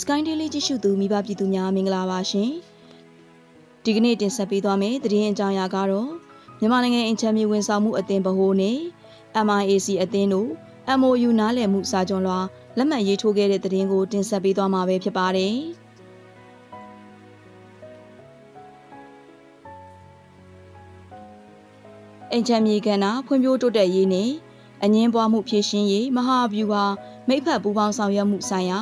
Sky Daily ကြည့်ရှုသူမိဘပြည်သူများမင်္ဂလာပါရှင်။ဒီကနေ့တင်ဆက်ပေးသွားမယ့်သတင်းအကြောင်းအရာကတော့မြန်မာနိုင်ငံအင်ချမ်းမြေဝန်ဆောင်မှုအသင်းဗဟိုနဲ့ MIAC အသင်းတို့ MOU နားလည်မှုစာချုပ်လွှာလက်မှတ်ရေးထိုးခဲ့တဲ့သတင်းကိုတင်ဆက်ပေးသွားမှာပဲဖြစ်ပါတယ်။အင်ချမ်းမြေကဏ္ဍဖွံ့ဖြိုးတိုးတက်ရေးနဲ့အငင်းပွားမှုဖြည့်ရှင်းရေးမဟာဗျူဟာမိဖက်ပူးပေါင်းဆောင်ရွက်မှုဆိုင်ရာ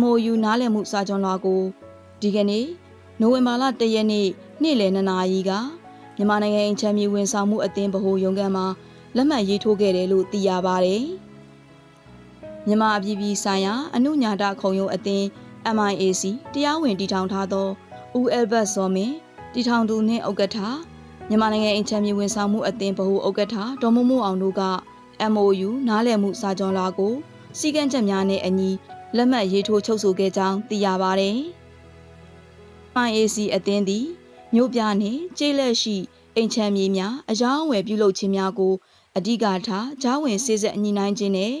MOU နားလည်မှုစာချုပ်လွှာကိုဒီကနေ့နိုဝင်ဘာလ၁ရက်နေ့နေ့လယ်2နာရီကမြန်မာနိုင်ငံအင်ချမ်းမြေဝန်ဆောင်မှုအသင်းဗဟိုရုံးခန်းမှာလက်မှတ်ရေးထိုးခဲ့တယ်လို့သိရပါတယ်။မြန်မာအပြည်ပြည်ဆိုင်ရာအနုညာတခုံရုံးအသင်း MIAC တရားဝင်တည်ထောင်ထားသောဦးအယ်ဘတ်စောမင်တည်ထောင်သူနှင့်ဥက္ကဋ္ဌမြန်မာနိုင်ငံအင်ချမ်းမြေဝန်ဆောင်မှုအသင်းဗဟိုဥက္ကဋ္ဌဒေါ်မိုးမိုးအောင်တို့က MOU နားလည်မှုစာချုပ်လွှာကိုစီကံချက်များနဲ့အညီ လက်မှတ်ရေးထိုးချုပ်ဆိုခဲ့ကြောင်းသိရပါတယ်။ IAC အသင်းသည်မြို့ပြနှင့်ကျေးလက်ရှိအိမ်ချမ်းမြေများအယောင်းအဝယ်ပြုလုပ်ခြင်းများကိုအဓိကထားဂျားဝင်စစ်ဆက်အညီနိုင်ခြင်းနဲ့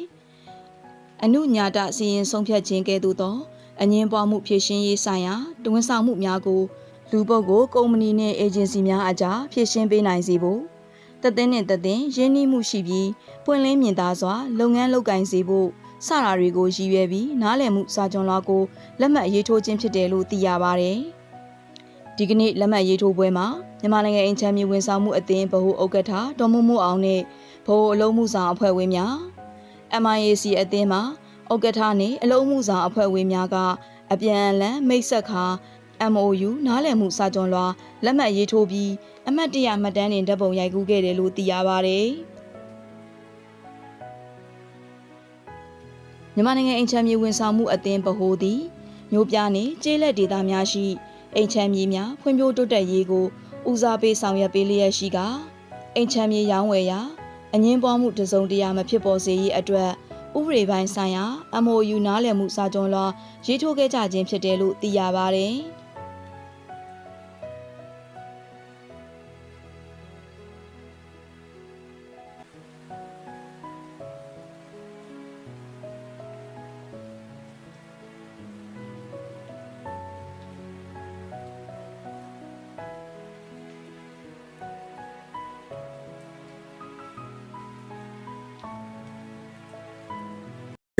အနုညာတစီရင်ဆုံးဖြတ်ခြင်းကဲ့သို့သောအငင်းပွားမှုဖြည့်ရှင်းရေးဆိုင်ရာတွန်းဆောင်မှုများကိုလူပုဂ္ဂိုလ်ကုမ္ပဏီနှင့်အေဂျင်စီများအကြားဖြည့်ရှင်းပေးနိုင်စေဖို့တသက်နှင့်တသက်ရင်းနှီးမှုရှိပြီးပွင့်လင်းမြင်သာစွာလုပ်ငန်းလုပ်ကိုင်စေဖို့ စတာတွေကိုရည်ရွယ်ပြီးနားလည်မှုစာချုပ်လွှာကိုလက်မှတ်ရေးထိုးခြင်းဖြစ်တယ်လို့သိရပါတယ်။ဒီကနေ့လက်မှတ်ရေးထိုးပွဲမှာမြန်မာနိုင်ငံအင်ချမ်းမြေဝန်ဆောင်မှုအသင်းဗဟိုဥက္ကဋ္ဌဒေါ်မိုးမိုးအောင်နဲ့ဗဟိုအလုံးမှုဆောင်အဖွဲ့ဝင်များ MIAC အသင်းမှာဥက္ကဋ္ဌနဲ့အလုံးမှုဆောင်အဖွဲ့ဝင်များကအပြန်အလှန်မိတ်ဆက်ခါ MOU နားလည်မှုစာချုပ်လွှာလက်မှတ်ရေးထိုးပြီးအမှတ်တရမှတ်တမ်းတင်ဓာတ်ပုံရိုက်ကူးခဲ့တယ်လို့သိရပါတ မြန်မာနိုင်ငံအိမ်ချမ်းမြေဝန်ဆောင်မှုအသင်းဗဟိုသည်မြို့ပြနှင့်ကျေးလက်ဒေသများရှိအိမ်ချမ်းမြေများဖွံ့ဖြိုးတိုးတက်ရေးကိုဦးစားပေးဆောင်ရွက်ပေးလျက်ရှိကအိမ်ချမ်းမြေရောင်းဝယ်ရာအငင်းပွားမှုတစုံတရာမဖြစ်ပေါ်စေရေးအတွက်ဥပဒေပိုင်းဆိုင်ရာ MOU နားလည်မှုစာချုပ်လွှာရေးထိုးခဲ့ကြခြင်းဖြစ်တယ်လို့သိရပါတယ်။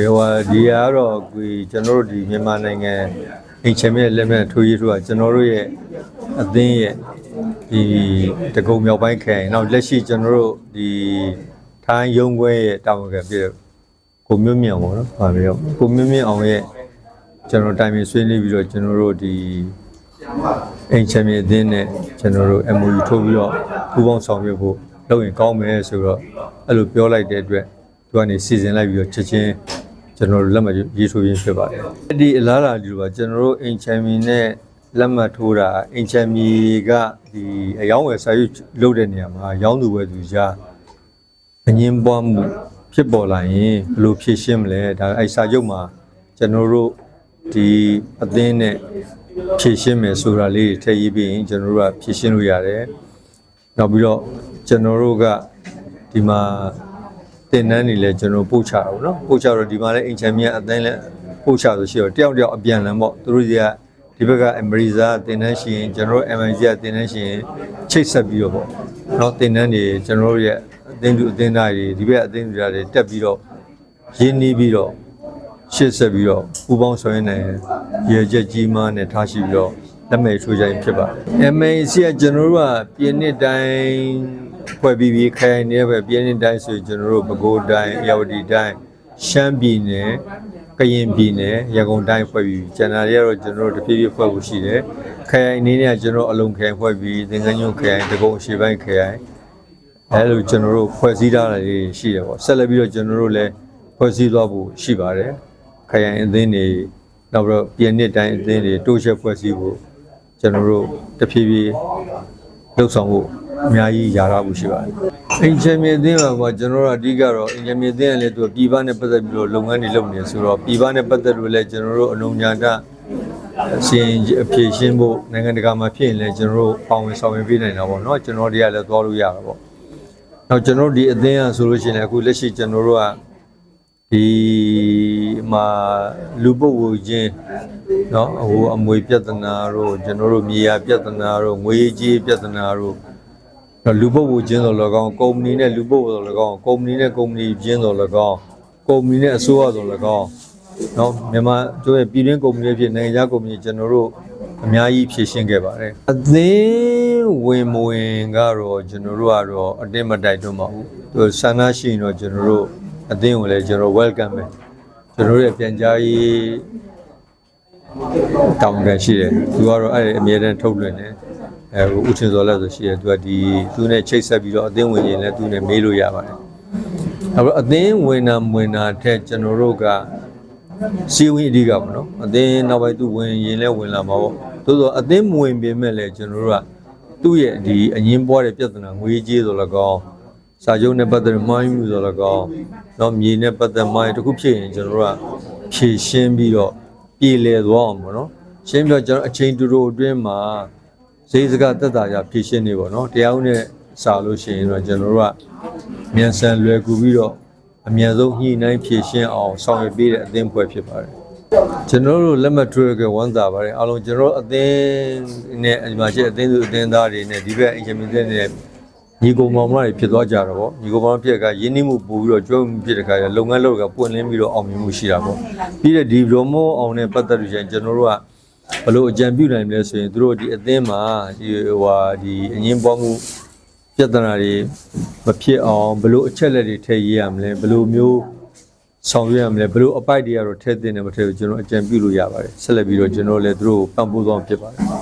ဟိုဟာဒီကတော့ကိုကျွန်တော်တို့ဒီမြန်မာနိုင်ငံအိမ်ချမ်းမြလက်မှတ်ထိုးရေးထိုးကကျွန်တော်တို့ရဲ့အသင်းရဲ့ဒီတကုံမြောက်ပိုင်းခရိုင်နောက်လက်ရှိကျွန်တော်တို့ဒီထိုင်းရုံးခွဲရဲ့တာဝန်ခံပြည့်ကိုမြင့်မြင့်အောင်ပေါ့နော်။ဟာပြီးတော့ကိုမြင့်မြင့်အောင်ရဲ့ကျွန်တော်တိုင်ပင်ဆွေးနွေးပြီးတော့ကျွန်တော်တို့ဒီအိမ်ချမ်းမြအသင်းနဲ့ကျွန်တော်တို့ MOU ထိုးပြီးတော့ပူးပေါင်းဆောင်ရွက်ဖို့လုပ်ရင်ကောင်းမယ်ဆိုတော့အဲ့လိုပြောလိုက်တဲ့အတွက်သူကနေစီစဉ်လိုက်ပြီးတော့ချက်ချင်း ကျွန်တော်တို့လက်မှတ်ရေးထိုးရင်းဖြစ်ပါတယ်။ဒီအလားအလာဒီလိုပါကျွန်တော်တို့အင်ချမ်မီနဲ့လက်မှတ်ထိုးတာအင်ချမ်မီကဒီအယောင်းဝယ်စာရွက်လုပ်တဲ့နေရာမှာရောင်းသူဝယ်သူကြားအငင်းပွားမှုဖြစ်ပေါ်လာရင်ဘယ်လိုဖြေရှင်းမလဲဒါအဲ့စာချုပ်မှာကျွန်တော်တို့ဒီအသင်းနဲ့ဖြေရှင်းမယ်ဆိုတာလေးထည့်ရေးပြီးရင်ကျွန်တော်တို့ကဖြေရှင်းလို့ရတယ်။နောက်ပြီးတော့ကျွန်တော်တို့ကဒီမှာ တင်နန်းနေလဲကျွန်တော်ပို့ချတာပေါ့နော်ပို့ချတော့ဒီမှာလဲအင်ချမ်မြန်အတိုင်းလဲပို့ချဆိုရှိတော့တယောက်တယောက်အပြန်လန်ပေါ့သူတို့တွေကဒီဘက်ကအမေရိကားတင်နန်းရှင်ကျွန်တော်တို့ MNC ကတင်နန်းရှင်ချိတ်ဆက်ပြီးတော့ပေါ့နော်တင်နန်းတွေကျွန်တော်တို့ရဲ့အသင်းသူအသင်းသားတွေဒီဘက်အသင်းသူတွေတက်ပြီးတော့ရင်းနှီးပြီးတော့ရှေ့ဆက်ပြီးတော့ပူပေါင်းဆောင်ရွက်နေရေချက်ကြီးမားနဲ့ထားရှိပြီးတော့လက်မဲ့ထိုးကြရင်ဖြစ်ပါတယ် MNC ကကျွန်တော်တို့ကပြင်းနှစ်တိုင်း ဖွဲ့ပြီးပြီးခိုင်နေပဲပြင်းနှစ်တိုင်းဆိုရင်ကျွန်တော်တို့ပဲခူးတိုင်းအရာဝတီတိုင်းရှမ်းပြည်နယ်ကရင်ပြည်နယ်ရန်ကုန်တိုင်းဖွဲ့ပြီးကျန်တာတွေကတော့ကျွန်တော်တို့တဖြည်းဖြည်းဖွဲ့ဖို့ရှိတယ်ခိုင်အနေနဲ့ကျွန်တော်အလုံးခိုင်ဖွဲ့ပြီးသင်္ကန်းညွန့်ခိုင်တကုံအရှိပိုင်းခိုင်အဲလိုကျွန်တော်တို့ဖွဲ့စည်းထားတာတွေရှိတယ်ပေါ့ဆက်လက်ပြီးတော့ကျွန်တော်တို့လည်းဖွဲ့စည်းသွားဖို့ရှိပါတယ်ခိုင်အသင်းတွေနောက်ပြီးတော့ပြည်နှစ်တိုင်းအသင်းတွေတိုးချက်ဖွဲ့စည်းဖို့ကျွန်တော်တို့တဖြည်းဖြည်းလှုပ်ဆောင်ဖို့ အများကြီးယာရမှုရှိပါတယ်။အင်ဂျင်နီယာသင်းမှာပေါ့ကျွန်တော်တို့အဓိကတော့အင်ဂျင်နီယာသင်းကလည်းသူပြည်ပနဲ့ပတ်သက်ပြီးတော့လုပ်ငန်းတွေလုပ်နေဆိုတော့ပြည်ပနဲ့ပတ်သက်လို့လည်းကျွန်တော်တို့အလုံးညာတအရှင်အဖြေရှင်းဖို့နိုင်ငံတကာမှာဖြစ်ရင်လည်းကျွန်တော်တို့ပေါဝင်ဆောင်ရွက်ပေးနိုင်တာပေါ့နော်ကျွန်တော်တွေကလည်းသွားလို့ရတာပေါ့။နောက်ကျွန်တော်တို့ဒီအသင်းကဆိုလို့ရှိရင်လည်းအခုလက်ရှိကျွန်တော်တို့ကဒီ ဒီမှာလူပုဂ္ဂိုလ်ချင်းเนาะဟိုအမွေပြဿနာတို့ကျွန်တော်တို့မြေယာပြဿနာတို့ငွေကြေးပြဿနာတို့တော့ လူပုဂ္ဂိုလ်ချင်းတော်၎င်းကုမ္ပဏီနဲ့လူပုဂ္ဂိုလ်တော်၎င်းကုမ္ပဏီနဲ့ကုမ္ပဏီချင်းတော်၎င်းကုမ္ပဏီနဲ့အစိုးရတော်၎င်းနော်မြန်မာတို့ရဲ့ပြည်တွင်းကုမ္ပဏီဖြစ်နိုင်ငံခြားကုမ္ပဏီကျွန်တော်တို့အများကြီးဖြည့်ရှင်းခဲ့ပါတယ်အသင်းဝင်မဝင်ကတော့ကျွန်တော်တို့ကတော့အတင်းမတိုက်တော့မဟုတ်သူဆန္ဒရှိရင်တော့ကျွန်တော်တို့အသင်းကိုလည်းကျွန်တော် welcome ပဲကျွန်တော်ရဲ့ပြန်ကြားရေးတောင်းခံရှိတယ်သူကတော့အဲ့အမြဲတမ်းထုတ်လွှင့်တယ် အဲဟိုဥချင်းစော်လက်ဆိုရှိတယ်သူကဒီသူနဲ့ချိတ်ဆက်ပြီးတော့အသင်းဝင်ရင်လည်းသူနဲ့မေးလို့ရပါတယ်အဲ့တော့အသင်းဝင်တာမဝင်တာထက်ကျွန်တော်တို့ကစီဝင်းအဓိကပေါ့နော်အသင်းနောက်ပိုင်းသူဝင်ရင်လည်းဝင်လာမှာပေါ့သို့သောအသင်းမဝင်ပေမဲ့လည်းကျွန်တော်တို့ကသူ့ရဲ့ဒီအငင်းပွားတဲ့ပြဿနာငွေကြေးဆိုလည်းကောင်းစာချုပ်နဲ့ပတ်သက်တဲ့မိုင်းမှုဆိုလည်းကောင်းတော့မြေနဲ့ပတ်သက်မိုင်းတစ်ခုဖြစ်ရင်ကျွန်တော်တို့ကဖြည့်ရှင်းပြီးတော့ပြည်လဲသွားအောင်ပေါ့နော်ရှင်းပြကျွန်တော်အချိန်တူတူအတွင်းမှာ ဈေးစကားတက်တာကြဖြည့်ရှင်းနေပေါ့နော်တရားဥနဲ့စာလို့ရှိရင်တော့ကျွန်တော်တို့ကမြန်ဆန်လွယ်ကူပြီးတော့အမြန်ဆုံးညှိနှိုင်းဖြည့်ရှင်းအောင်ဆောင်ရွက်ပေးတဲ့အသင်းဖွဲ့ဖြစ်ပါတယ်ကျွန်တော်တို့လက်မှတ်ထိုးရကဝမ်းသာပါတယ်အားလုံးကျွန်တော်တို့အသင်းနဲ့ဒီမှာရှိတဲ့အသင်းသူအသင်းသားတွေနဲ့ဒီဘက်အင်ဂျင်နီယာတွေနဲ့ညီကောင်မောင်မတွေဖြစ်သွားကြတော့ဗောညီကောင်မောင်ဖြစ်ကရင်းနှီးမှုပို့ပြီးတော့ကြွုံဖြစ်တဲ့ခါကျလုပ်ငန်းလုပ်ကပွင့်လင်းပြီးတော့အောင်မြင်မှုရှိတာဗောပြီးတဲ့ဒီဗြဟ္မောအောင်နဲ့ပတ်သက်လို့ရှိရင်ကျွန်တော်တို့က ဘလို့အကြံပြုနိုင်မလဲဆိုရင်တို့ဒီအသင်းမှာဒီဟိုဟာဒီအငင်းပွားမှုပြဿနာတွေမဖြစ်အောင်ဘလို့အချက်လက်တွေထည့်ရေးရမလဲဘလို့မျိုးဆောင်ရွက်ရမလဲဘလို့အပိုက်တွေကတော့ထည့်တင်တယ်မထည့်ဘူးကျွန်တော်အကြံပြုလို့ရပါတယ်ဆက်လက်ပြီးတော့ကျွန်တော်လည်းတို့ပံ့ပိုးသွားမှာဖြစ်ပါတယ်